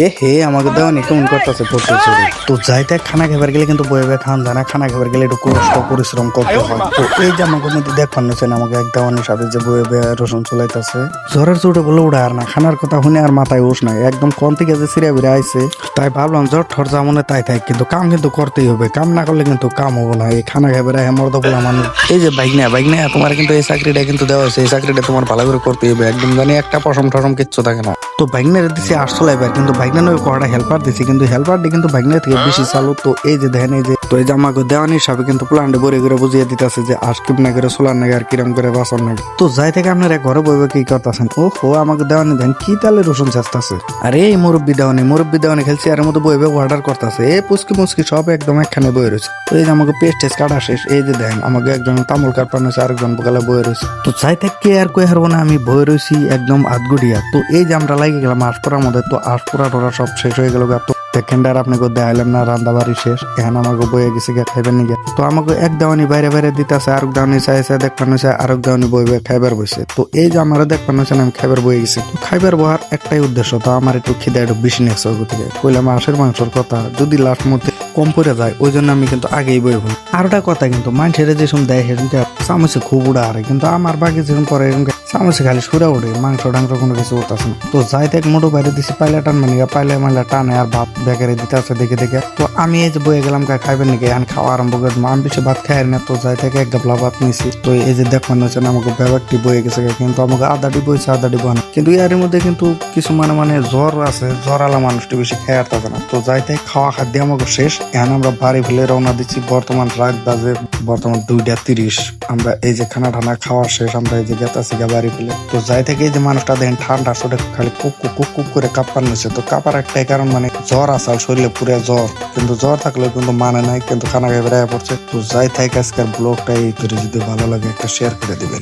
এ হে আমাকে দেওয়ানি কেমন করতেছে পড়তে চুরি তো যাইতে খানা খাবার গেলে কিন্তু বয়ে বয়ে খান জানা খানা খাবার গেলে একটু কষ্ট পরিশ্রম করতে হয়। তো এই যে আমাকে মধ্যে দেখবার নিচ্ছেন আমাকে এক দেওয়ানির সাথে যে বয়ে বয়ে রসুন চলাইতেছে। জ্বরের চোটে বলে উড়ে আর না খানার কথা শুনে আর মাথায় উস নাই। একদম কোন থেকে যে সিরিয়া বেড়ে আইছে তাই ভাবলাম জ্বর ঠর যা মনে তাই তাই কিন্তু কাম কিন্তু করতেই হবে। কাম না করলে কিন্তু কাম হব না। এই খানা খাবার হেমর্দ বলা মানুষ। এই যে বাইক না বাইক না তোমার কিন্তু এই চাকরিটা কিন্তু দেওয়া হয়েছে এই চাকরিটা তোমার ভালো করে করতে হবে। একদম জানি একটা পশম টসম কিচ্ছু থাকে না। তো বাইকনারে দিছি আটশো লাইবার কিন্তু বাইকনা নয় কটা হেল্পার দিছি, কিন্তু হেল্পার দিয়ে কিন্তু বাইকনা থেকে বেশি চালু। তো এই যে দেখেন, এই যে তো এই যে আমাকে দেওয়ানি হিসাবে কিন্তু প্লান্টে বরে করে বুঝিয়ে দিতেছে যে আজকিপ না করে সোলার নাকি আর কিরম করে বাসন নাকি তো যাই থেকে আপনারা ঘরে বইবে কি করতেছেন? ও হো আমাকে দেওয়ানি দেন, কি তালে রসুন চেষ্টাছে আরে, এই মুরব্বী দেওয়ানি মুরব্বী দেওয়ানি খেলছি আর মতো বইবে অর্ডার করতেছে। এই পুচকি মুচকি সব একদম একখানে বয়ে রয়েছে। তো এই আমাকে পেস্ট টেস্ট কাটা শেষ, এই যে দেখেন আমাকে একজন তামুল কাটপান হয়েছে আরেকজন বকালে বয়ে রয়েছে। তো চাই থেকে আর কই হারবো না, আমি বয়ে রয়েছি একদম আধগুড়িয়া। তো এই যে আমরা লাগে গেলাম আশপুরার মধ্যে, তো আশপুরা টোরা সব শেষ হয়ে গেল গা। সেকেন্ড আর আপনাকে দেখাইলাম না রান্না বাড়ি শেষ। এখন আমাকে বয়ে গেছে, গিয়ে খাইবেন নিগে তো আমাকে এক দাওয়ানি বাইরে বাইরে দিতেছে, আরেক দাওয়ানি চাইছে দেখবান চাই আরেক দাওয়ানি বই খাইবার বসে তো এই যে আমার দেখানো হয়েছে আমি খাইবার বয়ে গেছি। খাইবার বহার একটাই উদ্দেশ্য, তো আমার একটু খিদে, একটু বেশি নেক্সট থেকে কইলাম হাঁসের মাংসর কথা, যদি লাস্ট মধ্যে কম পড়ে যায় ওই জন্য আমি কিন্তু আগেই বই ভুল আর একটা কথা কিন্তু, মানুষের যে সময় দেয় সেরকম চামচে খুব উড়া আরে, কিন্তু আমার বাকি যেরকম পরে এরকম চামচে খালি সুরা উঠে মাংস টাংস কোনো কিছু উঠতেছে না। তো যাই দেখ মোটো বাইরে দিছি, পাইলে টান মানে পাইলে মাইলে টানে আর ভাত বেকারে দিতে আছে দেখে দেখে। তো আমি এই যে বয়ে গেলাম কা খাইবেন নাকি? এখন খাওয়া আরম্ভ করে দিলাম। আমি বেশি ভাত খাই না, তো যাই থেকে, এক গাবলা ভাত নিয়েছি তো এই যে দেখ মনে আমাকে ব্যাপারটি বয়ে গেছে কিন্তু আমাকে আদাটি বইছে আদাটি বয় না। কিন্তু এর মধ্যে কিন্তু কিছু মানে মানে জ্বর আছে, জ্বর আলা মানুষটি বেশি খেয়ে থাকে না। তো যাই থেকে, খাওয়া খাদ্য আমাকে শেষ। এখন আমরা বাড়ি ফেলে রওনা দিচ্ছি বর্তমান রাত বাজে, বর্তমান দুইটা তিরিশ। আমরা এই যে খানা ঠানা খাওয়া শেষ, আমরা এই যে গেতাছি গা বাড়ি ফেলে। তো যাই থেকে এই যে মানুষটা দেখেন, ঠান্ডা সোটে খালি কুক কুক কুক করে কাঁপান নিচ্ছে তো কাঁপার একটাই কারণ মানে জ্বর আসাল শরীরে পুরো জ্বর। কিন্তু জ্বর থাকলে কিন্তু মানে নাই, কিন্তু খানা খাই বেড়ায় পড়ছে। তো যাই থাকে আজকের ব্লগটা এই করে যদি ভালো লাগে একটা শেয়ার করে দিবেন।